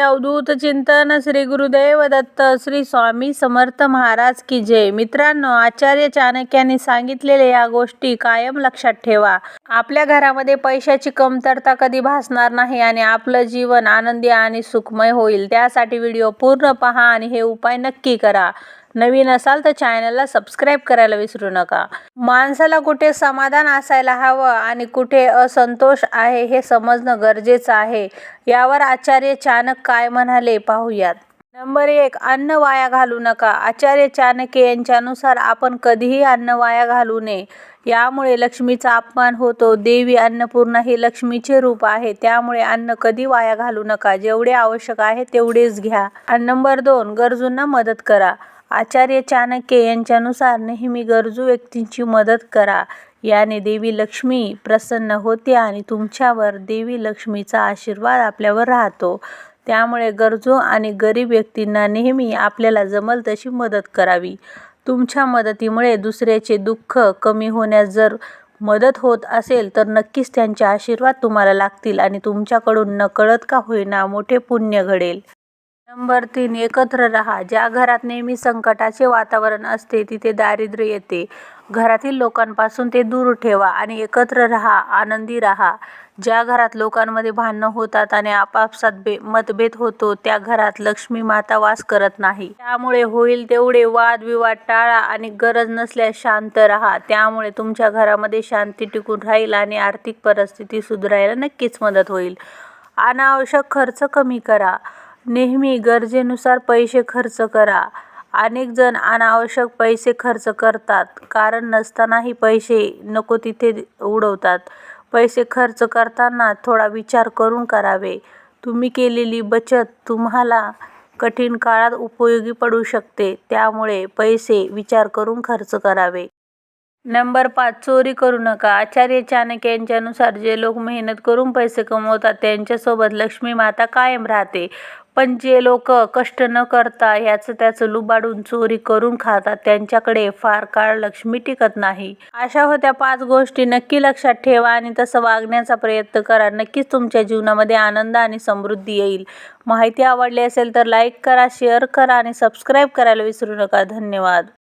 अवधूत चिंतन श्री गुरुदेव दत्त श्री स्वामी समर्थ महाराज की जय. मित्रांनो आचार्य चाणक्यांनी सांगितलेल्या या गोष्टी कायम लक्षात ठेवा. आपल्या घरामध्ये पैशाची कमतरता कधी भासणार नाही आणि आपलं जीवन आनंदी आणि सुखमय होईल. त्यासाठी व्हिडिओ पूर्ण पहा आणि हे उपाय नक्की करा. नवीन असाल तर चॅनलला सबस्क्राईब करायला विसरू नका. माणसाला कुठे समाधान असायला हवं आणि कुठे असंतोष आहे हे समजणं गरजेचं आहे. यावर आचार्य चाणक काय म्हणाले पाहूयात. नंबर एक अन्न वाया घालू नका. आचार्य चाणक्य यांच्यानुसार आपण कधीही अन्न वाया घालू नये. यामुळे लक्ष्मीचा अपमान होतो. देवी अन्नपूर्णा हे लक्ष्मीचे रूप आहे. त्यामुळे अन्न कधी वाया घालू नका. जेवढे आवश्यक आहे तेवढेच घ्या. आणि नंबर दोन गरजूंना मदत करा. आचार्य चाणक्य यांच्यानुसार नेहमी गरजू व्यक्तींची मदत करा. याने देवी लक्ष्मी प्रसन्न होते आणि तुमच्यावर देवी लक्ष्मीचा आशीर्वाद आपल्यावर राहतो. त्यामुळे गरजू आणि गरीब व्यक्तींना नेहमी आपल्याला जमल तशी मदत करावी. तुमच्या मदतीमुळे दुसऱ्याचे दुःख कमी होण्यास जर मदत होत असेल तर नक्कीच त्यांचे आशीर्वाद तुम्हाला लागतील आणि तुमच्याकडून नकळत का होईना मोठे पुण्य घडेल. नंबर तीन एकत्र राहा. ज्या घरात नेहमी संकटाचे वातावरण असते तिथे दारिद्र्य येते. घरातील लोकांपासून ते दूर ठेवा आणि एकत्र राहा आनंदी राहा. ज्या घरात लोकांमध्ये भांडणं होतात आणि आपापसात बे मतभेद होतो त्या घरात लक्ष्मी माता वास करत नाही. त्यामुळे होईल तेवढे वादविवाद टाळा आणि गरज नसल्यास शांत राहा. त्यामुळे तुमच्या घरामध्ये शांती टिकून राहील आणि आर्थिक परिस्थिती सुधारायला नक्कीच मदत होईल. अनावश्यक खर्च कमी करा. नेहमी गरजेनुसार पैसे खर्च करा. अनेक जण अनावश्यक पैसे खर्च करतात. कारण नसतानाही पैसे नको तिथे उडवतात. पैसे खर्च करताना थोडा विचार करून करावे. तुम्ही केलेली बचत तुम्हाला कठीण काळात उपयोगी पडू शकते. त्यामुळे पैसे विचार करून खर्च करावे. नंबर पाच चोरी करू नका. आचार्य चाणक्य यांच्यानुसार जे लोक मेहनत करून पैसे कमवतात त्यांच्यासोबत लक्ष्मी माता कायम राहते. पण जे लोक कष्ट न करता ह्याचं त्याचं लुबाडून चोरी करून खातात त्यांच्याकडे फार काळ लक्ष्मी टिकत नाही. अशा होत्या पाच गोष्टी. नक्की लक्षात ठेवा आणि तसं वागण्याचा प्रयत्न करा. नक्कीच तुमच्या जीवनामध्ये आनंद आणि समृद्धी येईल. माहिती आवडली असेल तर लाईक करा शेअर करा आणि सबस्क्राईब करायला विसरू नका. धन्यवाद.